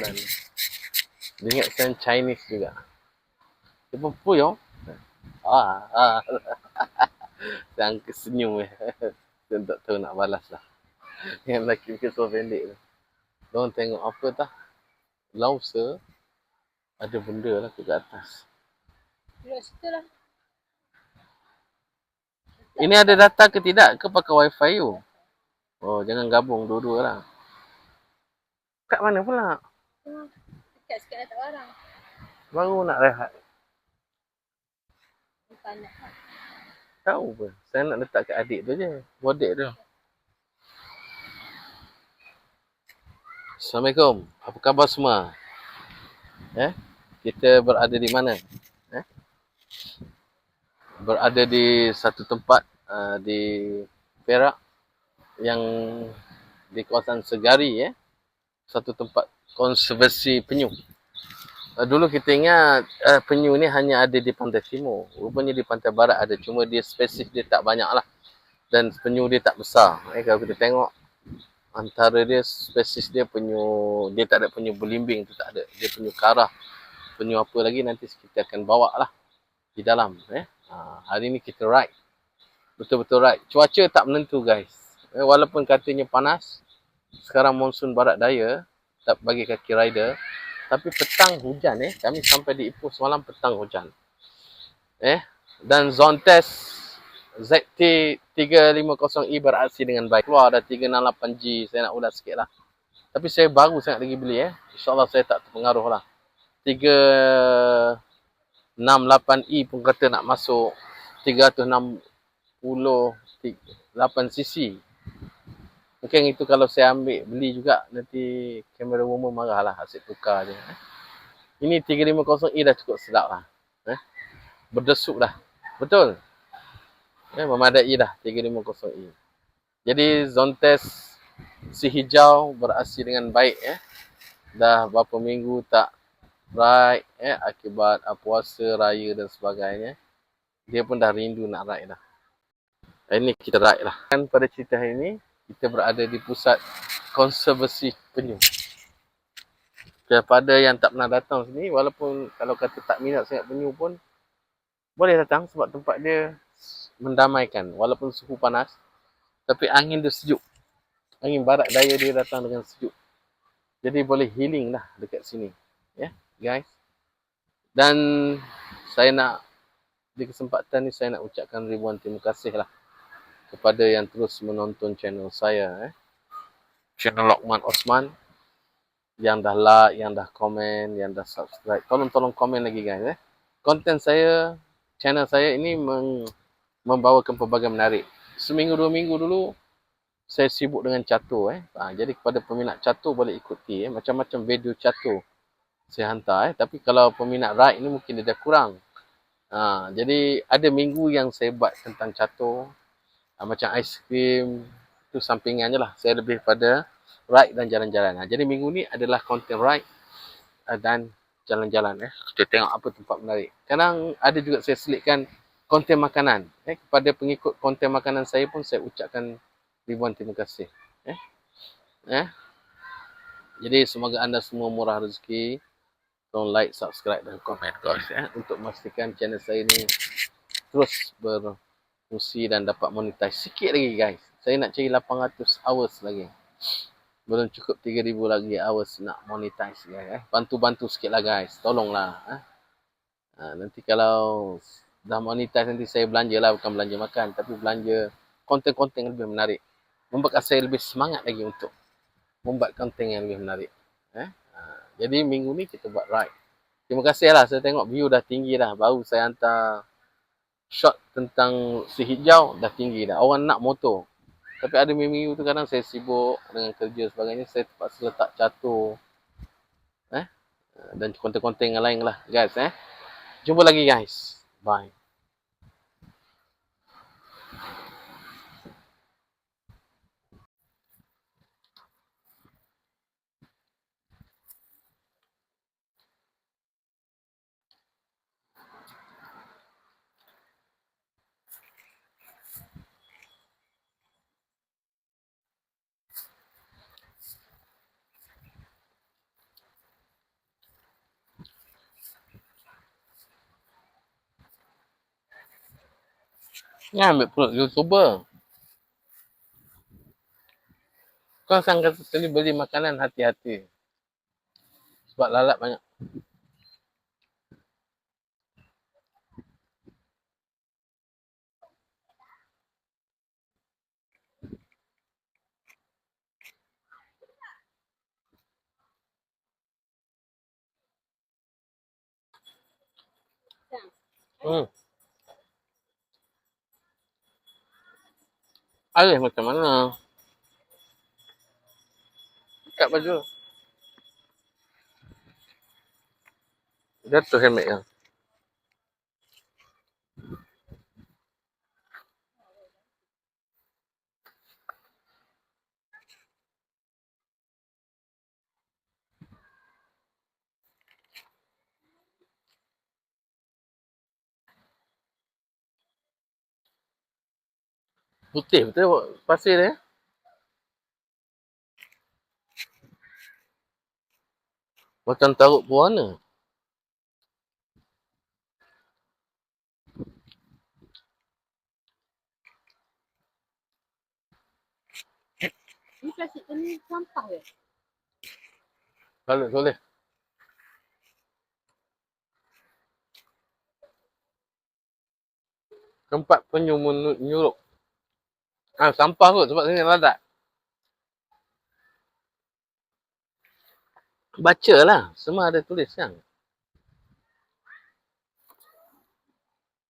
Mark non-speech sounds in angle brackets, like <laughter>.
<laughs> Dan dia ingat saya Chinese juga. Dia pun puyong. Ah, ah. <laughs> Saya angka senyum eh. <laughs> Saya tak tahu nak balas lah. Yang lelaki bikin suara pendek tu. Diorang tengok apa tah. Lausa. Ada benda lah kat atas. Duduk situ lah. Ini ada data ke tidak? Ke pakai wifi you? Oh, jangan gabung dua-dua lah. Kat mana pula? Hmm. Dekat sikit letak barang. Baru nak rehat. Bukan nak. Tahu pun. Saya nak letak kat adik tu je. Bodek tu. Assalamualaikum. Apa khabar semua? Eh? Kita berada di mana? Eh? Berada di satu tempat uh, di Perak yang di kawasan Segari eh. Satu tempat konservasi penyu. Uh, dulu kita ingat uh, penyu ni hanya ada di pantai timur. Rupanya di pantai barat ada. Cuma dia spesies dia tak banyak lah. Dan penyu dia tak besar. Eh, kalau kita tengok antara dia spesies dia penyu dia tak ada penyu belimbing tu tak ada. Dia penyu karah. Penyu apa lagi nanti kita akan bawa lah di dalam. Eh. Ha, hari ni kita ride. Betul-betul ride. Cuaca tak menentu guys. Eh, walaupun katanya panas. Sekarang monsun barat daya. Tak bagi kaki rider. Tapi petang hujan eh. Kami sampai di Ipoh semalam petang hujan. Eh. Dan zone test ZT350E beraksi dengan baik. Keluar ada 368G. Saya nak ulas sikit lah. Tapi saya baru sangat lagi beli eh. InsyaAllah saya tak terpengaruh lah. 368E pun kata nak masuk 368cc. Mungkin itu kalau saya ambil beli juga nanti kamera woman marah lah asyik tukar je. Eh. Ini 350E dah cukup sedap lah. Eh. Berdesuk dah. Betul? Eh, memadai dah 350E. Jadi zone test si hijau beraksi dengan baik eh. Dah berapa minggu tak ride eh akibat uh, puasa raya dan sebagainya. Dia pun dah rindu nak ride dah. Ini kita ride lah. Dan pada cerita hari ini kita berada di pusat konservasi penyu. Kepada yang tak pernah datang sini, walaupun kalau kata tak minat sangat penyu pun, boleh datang sebab tempat dia mendamaikan. Walaupun suhu panas, tapi angin dia sejuk. Angin barat daya dia datang dengan sejuk. Jadi boleh healing lah dekat sini. Ya, yeah, guys. Dan saya nak, di kesempatan ni saya nak ucapkan ribuan terima kasih lah kepada yang terus menonton channel saya. Eh. Channel Lokman Osman. Yang dah like, yang dah komen, yang dah subscribe. Tolong-tolong komen lagi guys. Eh. Konten saya, channel saya ini meng, membawakan pelbagai menarik. Seminggu, dua minggu dulu, saya sibuk dengan catur. Eh. Ha, jadi kepada peminat catur boleh ikuti. Eh. Macam-macam video catur saya hantar. Eh. Tapi kalau peminat ride ni mungkin dia dah kurang. Ha, jadi ada minggu yang saya buat tentang catur. Ha, macam aiskrim. Itu sampingan je lah. Saya lebih pada ride dan jalan-jalan. Ha, jadi minggu ni adalah konten ride uh, dan jalan-jalan. Eh. Kita tengok apa tempat menarik. Kadang ada juga saya selitkan konten makanan. Eh. Kepada pengikut konten makanan saya pun saya ucapkan ribuan terima kasih. Eh. Eh. Jadi semoga anda semua murah rezeki. Tolong like, subscribe dan komen guys. Eh. Untuk memastikan channel saya ni terus berfungsi dan dapat monetize. Sikit lagi guys. Saya nak cari 800 hours lagi. <sniffs> Belum cukup 3000 lagi hours nak monetize guys. Eh. Bantu-bantu sikit lah guys. Tolonglah. Eh. Ha, nanti kalau dah monetize nanti saya belanja lah. Bukan belanja makan. Tapi belanja konten-konten yang lebih menarik. Membuat saya lebih semangat lagi untuk membuat konten yang lebih menarik. Eh. Ha, jadi minggu ni kita buat ride. Terima kasih lah. Saya tengok view dah tinggi dah. Baru saya hantar shot tentang si hijau dah tinggi dah. Orang nak motor. Tapi ada minggu tu kadang saya sibuk dengan kerja sebagainya. Saya terpaksa letak catur. Eh? Dan konten-konten yang lain lah guys. Eh? Jumpa lagi guys. Bye. Ni ambil perut YouTuber. Kau sangka sekali beli makanan hati-hati. Sebab lalat banyak. Hmm. Alih macam mana? Kat baju. Jatuh helmet yang. Putih betul pasir dia. Macam taruk berwarna. Ni plastik ni sampah ke? Kalau boleh. Tempat penyu menyurup. Ah, sampah kot sebab sini ladat. Baca lah. Semua ada tulis kan.